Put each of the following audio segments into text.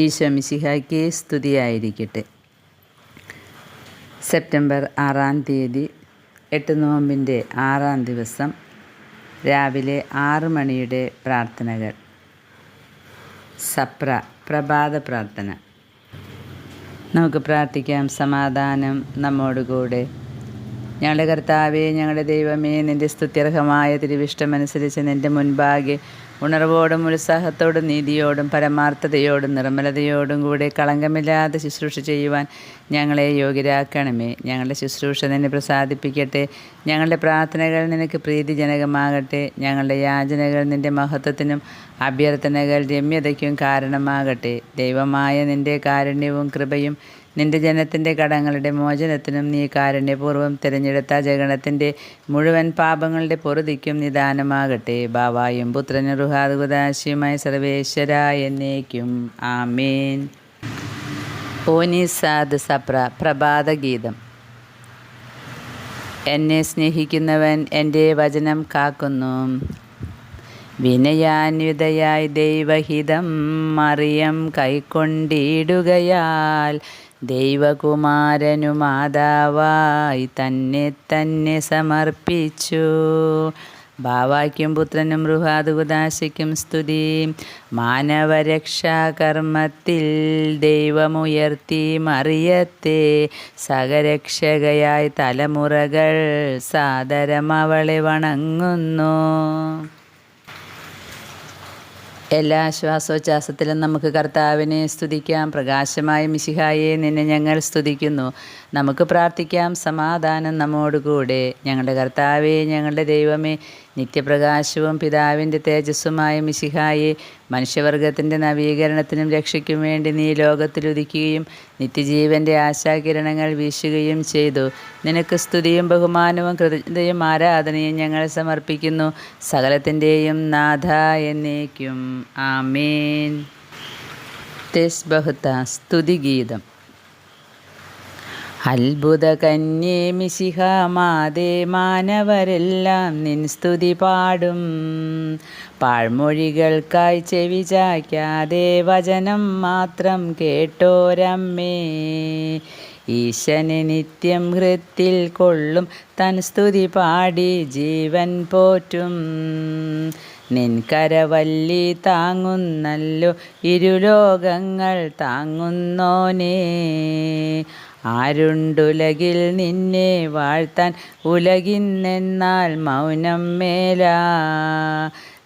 ഈശോ മിശിഹായ്ക്ക് സ്തുതിയായിരിക്കട്ടെ. സെപ്റ്റംബർ ആറാം തീയതി എട്ട് നോമ്പിന്റെ ആറാം ദിവസം രാവിലെ ആറ് മണിയുടെ പ്രാർത്ഥനകൾ. സപ്ര പ്രഭാത പ്രാർത്ഥന. നമുക്ക് പ്രാർത്ഥിക്കാം. സമാധാനം നമ്മോടുകൂടെ. ഞങ്ങളുടെ കർത്താവേ ഞങ്ങളുടെ ദൈവമേ നിന്റെ സ്തുത്യർഹമായ തിരുവിഷ്ടമനുസരിച്ച് നിന്റെ മുൻപാകെ ഉണർവോടും ഉത്സാഹത്തോടും നീതിയോടും പരമാർത്ഥതയോടും നിർമ്മലതയോടും കൂടെ കളങ്കമില്ലാതെ ശുശ്രൂഷ ചെയ്യുവാൻ ഞങ്ങളെ യോഗ്യരാക്കണമേ. ഞങ്ങളുടെ ശുശ്രൂഷ നിന്നെ പ്രസാദിപ്പിക്കട്ടെ. ഞങ്ങളുടെ പ്രാർത്ഥനകൾ നിനക്ക് പ്രീതിജനകമാകട്ടെ. ഞങ്ങളുടെ യാചനകൾ നിന്റെ മഹത്വത്തിനും അഭ്യർത്ഥനകൾ രമ്യതയ്ക്കും കാരണമാകട്ടെ. ദൈവമായ നിന്റെ കാരുണ്യവും കൃപയും നിന്റെ ജനത്തിന്റെ കടങ്ങളുടെ മോചനത്തിനും നീ കാരുണ്യപൂർവം തിരഞ്ഞെടുത്ത ജഗണത്തിന്റെ മുഴുവൻ പാപങ്ങളുടെ പൊറുതിക്കും നിദാനമാകട്ടെ. ബാവായും പുത്രനും റുഹാദുദാശിയുമായ സർവേശ്വര എന്നേക്കും. ആമീൻ. ഓനിസാദ് സപ്ര പ്രഭാതഗീതം എന്നെ സ്നേഹിക്കുന്നവൻ എന്റെ വചനം കാക്കുന്നു. വിനയാന്വിതയായി ദൈവഹിതം മറിയം കൈക്കൊണ്ടിടുകയാൽ ദൈവകുമാരനു മാതാവായി തന്നെ തന്നെ സമർപ്പിച്ചു. ഭാവാക്യം പുത്രനും റുഹാദുദാശയ്ക്കും സ്തുതി. മാനവരക്ഷാകർമ്മത്തിൽ ദൈവമുയർത്തി മറിയത്തെ സഹരക്ഷകയായി തലമുറകൾ സാദരം അവളെ വണങ്ങുന്നു. എല്ലാ ശ്വാസോച്ഛ്വാസത്തിലും നമുക്ക് കർത്താവിനെ സ്തുതിക്കാം. പ്രകാശമായ മിശിഹായെ നിന്നെ ഞങ്ങൾ സ്തുതിക്കുന്നു. നമുക്ക് പ്രാർത്ഥിക്കാം. സമാധാനം നമ്മോടുകൂടെ. ഞങ്ങളുടെ കർത്താവെ ഞങ്ങളുടെ ദൈവമേ നിത്യപ്രകാശവും പിതാവിന്റെ തേജസ്സുമായ മിശിഹായെ മനുഷ്യവർഗത്തിന്റെ നവീകരണത്തിനും രക്ഷയ്ക്കും വേണ്ടി നീ ലോകത്തിലുദിക്കുകയും നിത്യജീവന്റെ ആശാകിരണങ്ങൾ വീശുകയും ചെയ്തു. നിനക്ക് സ്തുതിയും ബഹുമാനവും കൃതജ്ഞതയും ആരാധനയും ഞങ്ങൾ സമർപ്പിക്കുന്നു. സകലത്തിന്റെയും നാഥ എന്നേക്കും. ആമേൻ. തെസ് ബഹുത്ത സ്തുതിഗീതം അത്ഭുത കന്യേ മിശിഹമാതേ മാനവരെല്ലാം നിൻ സ്തുതി പാടും. പാഴ്മൊഴികൾക്കായി ചെവി ചായ്ക്കാതെ വചനം മാത്രം കേട്ടോരമ്മേ. ഈശനെ നിത്യം ഹൃത്തിൽ കൊള്ളും തൻ സ്തുതി പാടി ജീവൻ പോറ്റും. നിൻകരവല്ലി താങ്ങുന്നല്ലോ ഇരുലോകങ്ങൾ താങ്ങുന്നോനേ. ആരുണ്ടുലകിൽ നിന്നെ വാഴ്ത്താൻ ഉലകിന്നെന്നാൽ മൗനം മേലാ.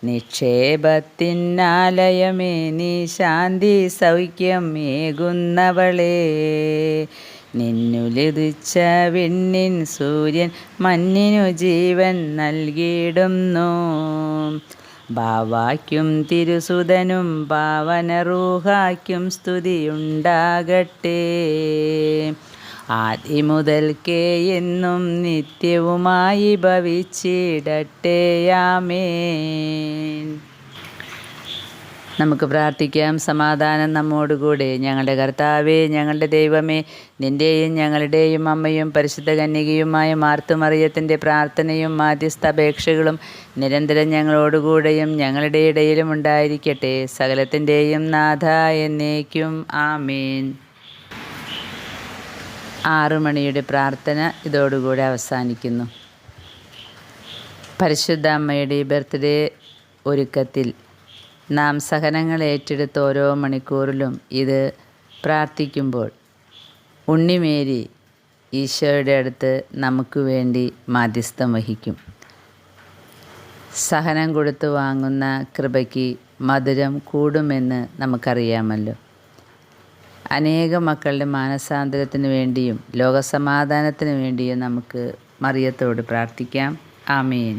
നിക്ഷേപത്തിനാലയമേ നീ ശാന്തി സൗഖ്യം ഏകുന്നവളേ. നിന്നുലിതിച്ച വിണ്ണിൻ സൂര്യൻ മഞ്ഞിനു ജീവൻ നൽകിയിടുന്നു. ബാവാക്കും തിരുസുതനും പാവനറൂഹാക്കും സ്തുതിയുണ്ടാകട്ടെ. ആദിമുതൽക്കേ എന്നും നിത്യവുമായി ഭവിച്ചിടട്ടെയാമേൻ നമുക്ക് പ്രാർത്ഥിക്കാം. സമാധാനം നമ്മോടുകൂടെ. ഞങ്ങളുടെ കർത്താവേ ഞങ്ങളുടെ ദൈവമേ നിന്റെയും ഞങ്ങളുടെയും അമ്മയും പരിശുദ്ധ കന്യകയുമായ മാർത്തുമറിയത്തിന്റെ പ്രാർത്ഥനയും മാധ്യസ്ഥ മാധ്യസ്ഥപേക്ഷകളും നിരന്തരം ഞങ്ങളോടുകൂടെയും ഞങ്ങളുടെ ഇടയിലും ഉണ്ടായിരിക്കട്ടെ. സകലത്തിന്റെയും നാഥ എന്നേക്കും. ആമീൻ. ആറു മണിയുടെ പ്രാർത്ഥന ഇതോടുകൂടെ അവസാനിക്കുന്നു. പരിശുദ്ധ അമ്മയുടെ ബർത്ത്ഡേ ഒരുക്കത്തിൽ നാം സഹനങ്ങൾ ഏറ്റെടുത്ത് ഓരോ മണിക്കൂറിലും ഇത് പ്രാർത്ഥിക്കുമ്പോൾ ഉണ്ണിമേരി ഈശോയുടെ അടുത്ത് നമുക്ക് വേണ്ടി മാധ്യസ്ഥം വഹിക്കും. സഹനം കൊടുത്തു വാങ്ങുന്ന കൃപയ്ക്ക് മധുരം കൂടുമെന്ന് നമുക്കറിയാമല്ലോ. അനേക മക്കളുടെ മാനസാന്തരത്തിന് വേണ്ടിയും ലോകസമാധാനത്തിന് വേണ്ടിയും നമുക്ക് മറിയത്തോട് പ്രാർത്ഥിക്കാം. ആമേൻ.